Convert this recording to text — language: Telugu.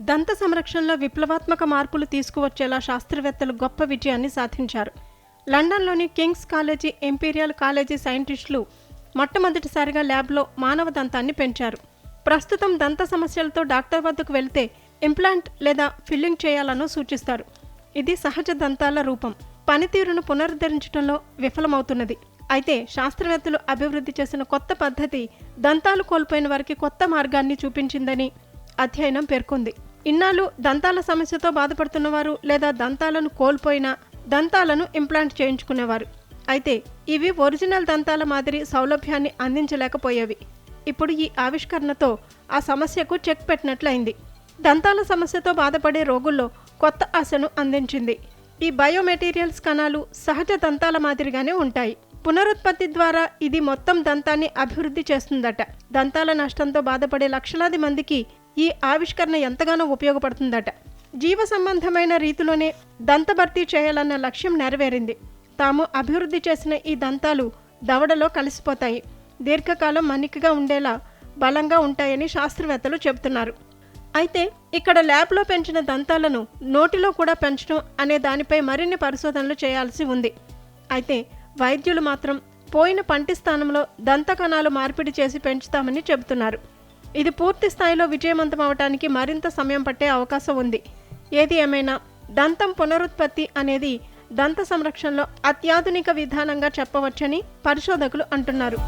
దంత సంరక్షణలో విప్లవాత్మక మార్పులు తీసుకువచ్చేలా శాస్త్రవేత్తలు గొప్ప విజయాన్ని సాధించారు. లండన్లోని కింగ్స్ కాలేజీ ఇంపీరియల్ కాలేజీ సైంటిస్టులు మొట్టమొదటిసారిగా ల్యాబ్లో మానవ దంతాన్ని పెంచారు. ప్రస్తుతం దంత సమస్యలతో డాక్టర్ వద్దకు వెళ్తే ఇంప్లాంట్ లేదా ఫిల్లింగ్ చేయాలనో సూచిస్తారు. ఇది సహజ దంతాల రూపం. పనితీరును పునరుద్ధరించడంలో విఫలమవుతున్నది. అయితే శాస్త్రవేత్తలు అభివృద్ధి చేసిన కొత్త పద్ధతి దంతాలు కోల్పోయిన వారికి కొత్త మార్గాన్ని చూపించిందని అధ్యయనం పేర్కొంది. ఇన్నాళ్ళు దంతాల సమస్యతో బాధపడుతున్నవారు లేదా దంతాలను కోల్పోయిన దంతాలను ఇంప్లాంట్ చేయించుకునేవారు. అయితే ఇవి ఒరిజినల్ దంతాల మాదిరి సౌలభ్యాన్ని అందించలేకపోయేవి. ఇప్పుడు ఈ ఆవిష్కరణతో ఆ సమస్యకు చెక్ పెట్టినట్లయింది. దంతాల సమస్యతో బాధపడే రోగుల్లో కొత్త ఆశను అందించింది. ఈ బయోమెటీరియల్స్ కణాలు సహజ దంతాల మాదిరిగానే ఉంటాయి. పునరుత్పత్తి ద్వారా ఇది మొత్తం దంతాన్ని అభివృద్ధి చేస్తుందట. దంతాల నష్టంతో బాధపడే లక్షలాది మందికి ఈ ఆవిష్కరణ ఎంతగానో ఉపయోగపడుతుందట. జీవ సంబంధమైన రీతిలోనే దంత భర్తీ చేయాలన్న లక్ష్యం నెరవేరింది. తాము అభివృద్ధి చేసిన ఈ దంతాలు దవడలో కలిసిపోతాయి. దీర్ఘకాలం మన్నికగా ఉండేలా బలంగా ఉంటాయని శాస్త్రవేత్తలు చెబుతున్నారు. అయితే ఇక్కడ ల్యాబ్లో పెంచిన దంతాలను నోటిలో కూడా పెంచడం అనే దానిపై మరిన్ని పరిశోధనలు చేయాల్సి ఉంది. అయితే వైద్యులు మాత్రం పోయిన పంటి స్థానంలో దంత కణాలు మార్పిడి చేసి పెంచుతామని చెబుతున్నారు. ఇది పూర్తి స్థాయిలో విజయవంతం అవటానికి మరింత సమయం పట్టే అవకాశం ఉంది. ఏది ఏమైనా దంతం పునరుత్పత్తి అనేది దంత సంరక్షణలో అత్యాధునిక విధానంగా చెప్పవచ్చని పరిశోధకులు అంటున్నారు.